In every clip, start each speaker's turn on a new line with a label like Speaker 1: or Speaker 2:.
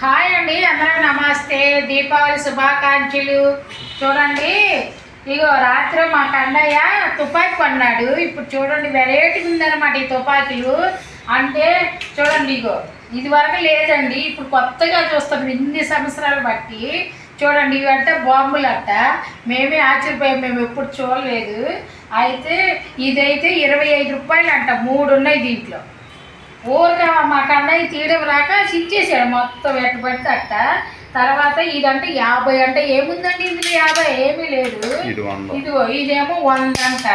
Speaker 1: Hi అండి అందరూ నమస్తే. దీపావళి శుభాకాంక్షలు. చూడండి ఇగో రాత్రి మా కన్నయ్య తుపాకీ కొన్నాడు. ఇప్పుడు చూడండి వెరైటీ ఉందన్నమాట ఈ తుపాకీలు. అంటే చూడండి ఇగో ఇది వరకు లేదండి ఇప్పుడు కొత్తగా చూస్తాం ఇన్ని సంవత్సరాలు బట్టి. చూడండి ఇవంటే బాంబులు అట్ట మేమే ఆశ్చర్యపోయాం మేము ఎప్పుడు చూడలేదు. అయితే ఇదైతే ఇరవై ఐదు రూపాయలు అంట మూడు ఉన్నాయి దీంట్లో. ఊరిగా మా కన్నయ్య తీయడం రాక చించేసాడు మొత్తం ఎట్ట పడితే అట్ట. తర్వాత ఇదంటే యాభై అంటే ఏముందండి ఇందులో యాభై? ఏమీ లేదు. ఇదిగో ఇదేమో వంద అంట.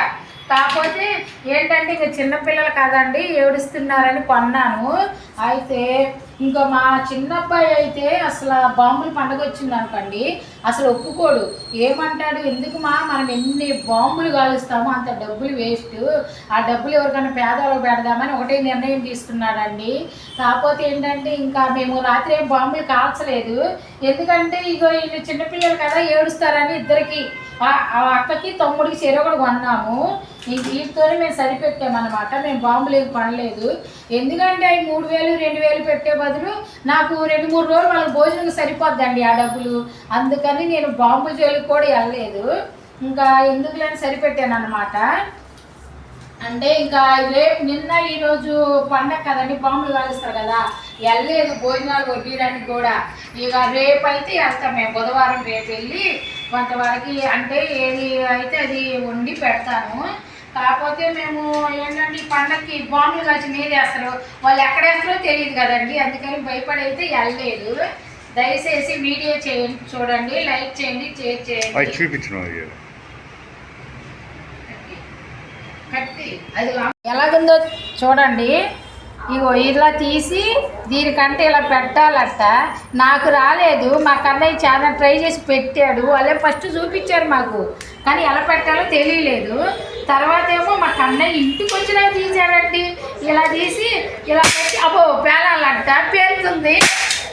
Speaker 1: కాకపోతే ఏంటంటే ఇంకా చిన్నపిల్లలు కదండి ఏడుస్తున్నారని కొన్నాను. అయితే ఇంకా మా చిన్నబ్బాయి అయితే అసలు ఆ బాంబులు పండగ వచ్చింది అనుకోండి అసలు ఒప్పుకోడు. ఏమంటాడు? ఎందుకు మా? మనం ఎన్ని బాంబులు కాలుస్తామో అంత డబ్బులు వేస్ట్. ఆ డబ్బులు ఎవరికైనా పేదవాళ్ళు పెడదామని ఒకటే నిర్ణయం తీసుకున్నాడండి. కాకపోతే ఏంటంటే ఇంకా మేము రాత్రి ఏం బాంబులు కాల్చలేదు. ఎందుకంటే ఇగో వీళ్ళు చిన్నపిల్లలు కదా ఏడుస్తారని ఇద్దరికి. ఆ- అక్కకి తమ్ముడికి చెరొకడు కొన్నాము. వీటితోనే మేము సరిపెట్టామన్నమాట. మేము బాంబు ఏం పడలేదు ఎందుకంటే అవి మూడు వేలు రెండు వేలు పెట్టే బదులు నాకు రెండు మూడు రోజులు వాళ్ళకి భోజనం సరిపోద్దండి ఆ డబ్బులు. అందుకని నేను బాంబుల జోలికి కూడా వెళ్ళలేదు. ఇంకా ఎందుకులని సరిపెట్టాను అనమాట అంటే ఇంకా రేపు నిన్న ఈరోజు పండగ కదండి బాంబులు కాలుస్తారు కదా. వెళ్ళలేదు భోజనాలు వడ్డీయడానికి కూడా. ఇక రేపు అయితే వెళ్తాం మేము. బుధవారం రేపు వెళ్ళి కొంతవరకు అంటే ఏది అయితే అది వండి పెడతాను. కాకపోతే మేము ఏంటంటే పండగకి బాంబులు కలిసి మీద వేస్తారు వాళ్ళు ఎక్కడ వేస్తారో తెలియదు కదండి. అందుకని భయపడి అయితే వెళ్ళలేదు. దయచేసి వీడియో చేయండి చూడండి లైక్ చేయండి షేర్ చేయండి.
Speaker 2: చూపించిన
Speaker 1: ఎలాగుందో చూడండి. ఇగో ఇలా తీసి దీనికంటే ఇలా పెట్టాలట. నాకు రాలేదు. మా కన్నయ్య చాలా ట్రై చేసి పెట్టాడు. వాళ్ళే ఫస్ట్ చూపించారు మాకు. కానీ ఎలా పెట్టాలో తెలియలేదు. తర్వాత ఏమో మా కన్నయ్య ఇంటికి వచ్చినా తీసాడండి ఇలా తీసి ఇలా పెట్టి అబ్బో పేలాలంట. పేలుతుంది.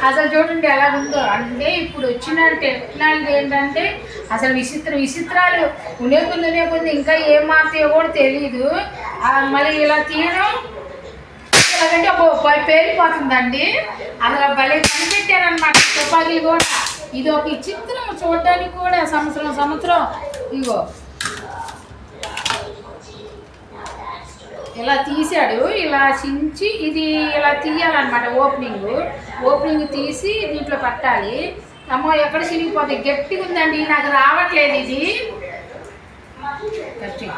Speaker 1: అసలు చూడండి ఎలా ఉందో. అంటే ఇప్పుడు వచ్చిన టెక్నాలజీ ఏంటంటే అసలు విచిత్ర విచిత్రాలు. ఉండే కొంది ఉండే కొంది ఇంకా ఏం మారుతాయో కూడా తెలియదు మళ్ళీ ఇలా తీయడం ఎలాగంటే ఒక పై- పేలిపోతుందండి. అసలు భలే కనిపెట్టారనమాట తుపాకీలు కూడా. ఇది ఒక విచిత్రం చూడడానికి కూడా సంవత్సరం సంవత్సరం. ఇగో ఇలా తీసాడు ఇలా చించి ఇది ఇలా తీయాలన్నమాట ఓపెనింగ్. ఓపెనింగ్ తీసి దీంట్లో పట్టాలి. అమ్మో ఎక్కడ చిరిగిపోతుంది గట్టిగా ఉందండి నాకు రావట్లేదు ఇది. గట్టి.